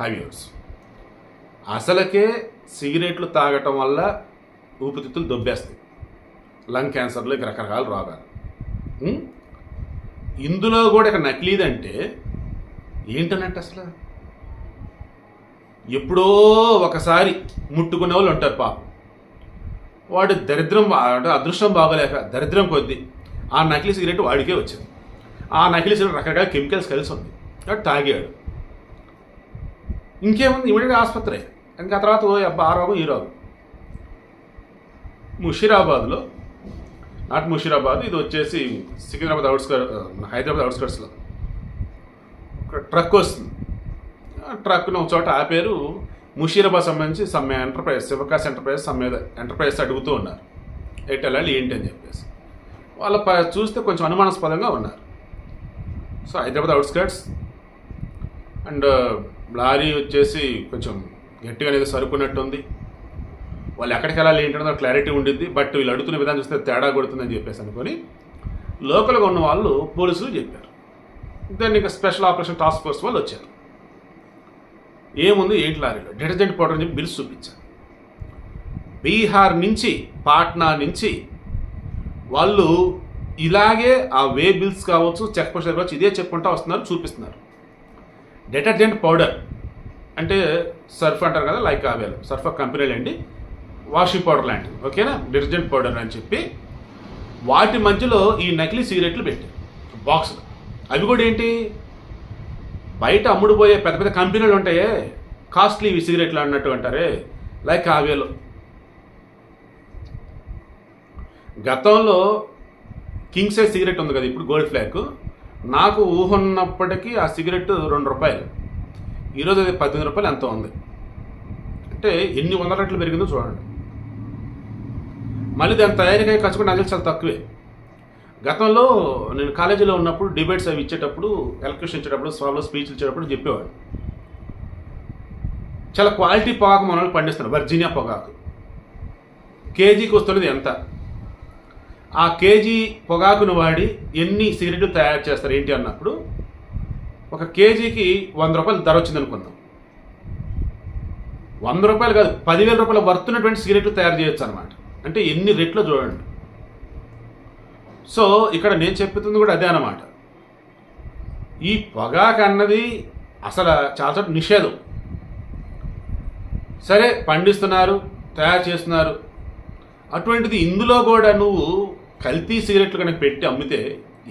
హైవ్యూస్ అసలకే సిగరెట్లు తాగటం వల్ల ఊపిరితిత్తులు దొబ్బేస్తాయి. లంగ్ క్యాన్సర్లు ఇక రకరకాల రోగాలు. ఇందులో కూడా ఇక నకిలీదంటే ఏంటన్నట్టు అసలు? ఎప్పుడో ఒకసారి ముట్టుకునే వాళ్ళు ఉంటారు పాపం. వాడు దరిద్రం అంటే అదృష్టం బాగోలేక దరిద్రం కొద్దీ ఆ నకిలీ సిగరెట్ వాడికే వచ్చింది. ఆ నకిలీ సిగరెట్ రకరకాల కెమికల్స్ కలిసి ఉంది. కాబట్టి తాగాడు. ఇంకేముంది? ఇమీడియట్ ఆసుపత్రి. ఇంకా తర్వాత ఓ అబ్బా ఆ రోగం ఈ రోగం. ముషీరాబాద్లో నాట్ ముషీరాబాద్ ఇది వచ్చేసి సికింద్రాబాద్ అవుట్స్కర్ హైదరాబాద్ అవుట్స్కర్ట్స్లో ఒక ట్రక్ వస్తుంది. ట్రక్ను ఒక చోట ఆపేరు. ముషీరాబాద్ సంబంధించి సమ్మె ఎంటర్ప్రైజ్ శివకాశ్ ఎంటర్ప్రైజ్ సమ్మె ఎంటర్ప్రైజ్ అడుగుతూ ఉన్నారు. ఎట్ వెళ్ళాలి ఏంటి అని చెప్పేసి. వాళ్ళ ప- చూస్తే కొంచెం అనుమానాస్పదంగా ఉన్నారు. So Hyderabad outskirts and lorry వచ్చేసి కొంచెం గట్టిగా అనేది సరుకున్నట్టుంది. వాళ్ళు ఎక్కడికి వెళ్ళాలి ఏంటంటే క్లారిటీ ఉండింది బట్ వీళ్ళు అడుగుతున్న విధానం చూస్తే తేడా కొడుతుందని చెప్పేసి అనుకొని లోకల్గా ఉన్న వాళ్ళు పోలీసులు చెప్పారు. దాన్ని ఇంకా స్పెషల్ ఆపరేషన్ టాస్క్ ఫోర్స్ వాళ్ళు వచ్చారు. ఏముంది? ఏంటి లారీలో? డిటర్జెంట్ పౌడర్ అని చెప్పి బిల్స్ చూపించారు. బీహార్ నుంచి పాట్నా నుంచి వాళ్ళు ఇలాగే ఆ వే బిల్స్ కావచ్చు చెక్ పోస్ట్ కావచ్చు ఇదే చెప్పుకుంటా వస్తున్నారు చూపిస్తున్నారు. డిటర్జెంట్ పౌడర్ అంటే సర్ఫ్ అంటారు కదా లైక్ అవేలు సర్ఫ్ కంపెనీలు అండి వాషింగ్ పౌడర్ లాంటివి ఓకేనా? డిటర్జెంట్ పౌడర్ అని చెప్పి వాటి మధ్యలో ఈ నకిలీ సిగరెట్లు పెట్టి బాక్స్ అవి కూడా ఏంటి? బయట అమ్ముడుపోయే పెద్ద పెద్ద కంపెనీలు ఉంటాయే. కాస్ట్లీ సిగరెట్లు అన్నట్టు అంటారే. లైక్ ఆవేలో. గతంలో కింగ్ సైజ్ సిగరెట్ ఉంది కదా ఇప్పుడు గోల్డ్ ఫ్లాగ్. నాకు ఊహ ఉన్నప్పటికీ ఆ సిగరెట్ రెండు రూపాయలు. ఈరోజు అది పద్దెనిమిది రూపాయలు ఎంతో ఉంది. అంటే ఎన్ని వందల రెట్లు పెరిగిందో చూడండి. మళ్ళీ దాని తయారీకి ఖర్చు కూడా నాకు చాలా తక్కువే. గతంలో నేను కాలేజీలో ఉన్నప్పుడు డిబేట్స్ అవి ఇచ్చేటప్పుడు ఎలక్ట్రిషన్ ఇచ్చేటప్పుడు సభలో స్పీచ్ ఇచ్చేటప్పుడు చెప్పేవాడు చాలా క్వాలిటీ పొగాకు మన వాళ్ళు పండిస్తున్నారు. వర్జీనియా పొగాకు. కేజీకి వస్తున్నది ఎంత? ఆ కేజీ పొగాకును వాడి ఎన్ని సిగరెట్లు తయారు చేస్తారు ఏంటి అన్నప్పుడు ఒక కేజీకి వంద రూపాయలు ధర వచ్చింది అనుకుందాం. వంద రూపాయలు కాదు పదివేల రూపాయల వర్తున్నటువంటి సిగరెట్లు తయారు చేయొచ్చు అనమాట అంటే ఎన్ని రెట్లు చూడండి. సో ఇక్కడ నేను చెప్తుంది కూడా అదే అన్నమాట. ఈ పొగాకు అన్నది అసలు చాలా చోట్ల నిషేధం. సరే పండిస్తున్నారు తయారు చేస్తున్నారు. అటువంటిది ఇందులో కూడా నువ్వు కల్తీ సిగరెట్లు కనుక పెట్టి అమ్మితే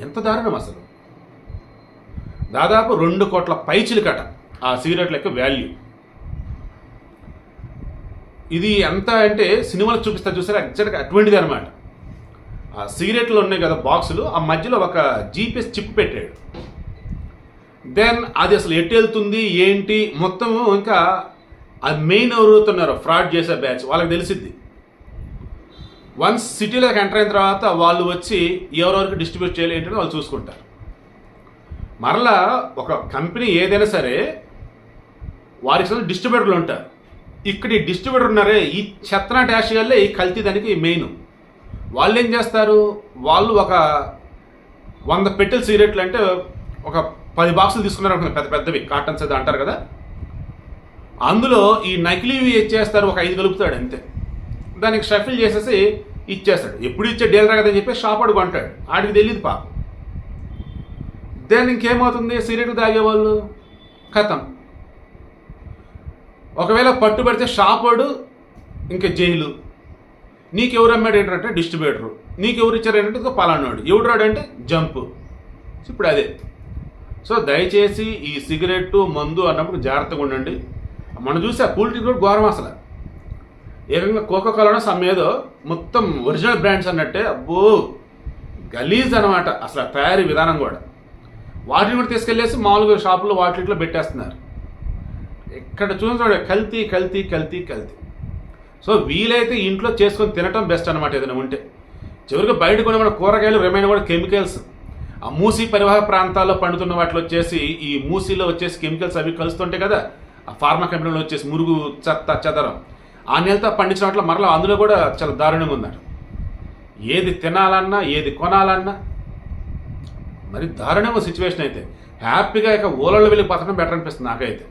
ఎంత దారుణం అసలు? దాదాపు రెండు కోట్ల పైచిలు కట ఆ సిగరెట్ల యొక్క వాల్యూ ఇది ఎంత అంటే సినిమాలు చూపిస్తా చూసారా? ఎగ్జాక్ట్గా అటువంటిది అనమాట ఆ సిగరెట్లు ఉన్నాయి కదా బాక్సులు ఆ మధ్యలో ఒక జీపీఎస్ చిప్ పెట్టాడు. దెన్ అది అసలు ఎటు వెళ్తుంది ఏంటి? మొత్తము ఇంకా ఆ మెయిన్ ఎవరుతున్నారు ఫ్రాడ్ చేసే బ్యాచ్ వాళ్ళకి తెలిసిద్ది. వన్స్ సిటీలోకి ఎంటర్ అయిన తర్వాత వాళ్ళు వచ్చి ఎవరెవరికి డిస్ట్రిబ్యూట్ చేయాలి ఏంటని వాళ్ళు చూసుకుంటారు. మరలా ఒక కంపెనీ ఏదైనా సరే వారికి అసలు డిస్ట్రిబ్యూటర్లు ఉంటారు. ఇక్కడ ఈ డిస్ట్రిబ్యూటర్ ఉన్నారే ఈ చెత్తన డాష్ వల్లే ఈ కల్తీ దానికి మెయిన్. వాళ్ళు ఏం చేస్తారు? వాళ్ళు ఒక వంద పెట్టెల సిగరెట్లు అంటే ఒక పది బాక్సులు తీసుకున్నారు అనుకున్నారు పెద్ద పెద్దవి కాటన్స్ అది అంటారు కదా. అందులో ఈ నకిలీవి చేస్తారు? ఒక ఐదు కలుపుతాడు అంతే. దానికి షఫిల్ చేసేసి ఇచ్చేస్తాడు. ఎప్పుడు ఇచ్చే డీలరా కదని చెప్పి షాప్ ఆడు కొంటాడు ఆడికి తెలియదు పాప. దెన్ ఇంకేమవుతుంది సిగరెట్లు తాగేవాళ్ళు? కథం ఒకవేళ పట్టుబడితే పెడితే వాడు ఇంకా జైలు. నీకెవరు అమ్మాడు ఏంటంటే డిస్ట్రిబ్యూటరు. నీకెవరు ఇచ్చారు ఏంటంటే ఇదిగో పలానాడు. ఎవడు అంటే జంప్. ఇప్పుడు అదే. సో దయచేసి ఈ సిగరెట్టు మందు అన్నప్పుడు జాగ్రత్తగా ఉండండి. మనం చూసా ఆ కూల్ డ్రింక్ కూడా ఘోరం అసలు. ఏకంగా కోకో కోలానో సమ్ ఏదో మొత్తం ఒరిజినల్ బ్రాండ్స్ అన్నట్టే అబ్బో గలీజ్ అనమాట అసలు తయారీ విధానం కూడా. వాటిని కూడా తీసుకెళ్ళేసి మామూలుగా షాపులో వాటిలో పెట్టేస్తున్నారు. ఇక్కడ చూసిన కల్తీ కల్తీ కల్తీ కల్తీ. సో వీలైతే ఇంట్లో చేసుకొని తినటం బెస్ట్ అనమాట ఏదైనా ఉంటే. చివరికి బయట కూడా మన కూరగాయలు రిమైన్ కూడా కెమికల్స్ ఆ మూసీ పరివాహక ప్రాంతాల్లో పండుతున్న వాటిలో వచ్చేసి ఈ మూసీలో వచ్చేసి కెమికల్స్ అవి కలుస్తుంటాయి కదా ఆ ఫార్మా కంపెనీలో వచ్చేసి మురుగు చెత్త చెదరం. ఆ నెలతో పండించిన వాటిలో మరలా అందులో కూడా చాలా దారుణంగా ఉందట. ఏది తినాలన్నా ఏది కొనాలన్నా మరి దారుణంగా సిచ్యువేషన్ అయితే హ్యాపీగా ఇక ఊళ్ళో వెళ్ళి బతకడం బెటర్ అనిపిస్తుంది నాకైతే.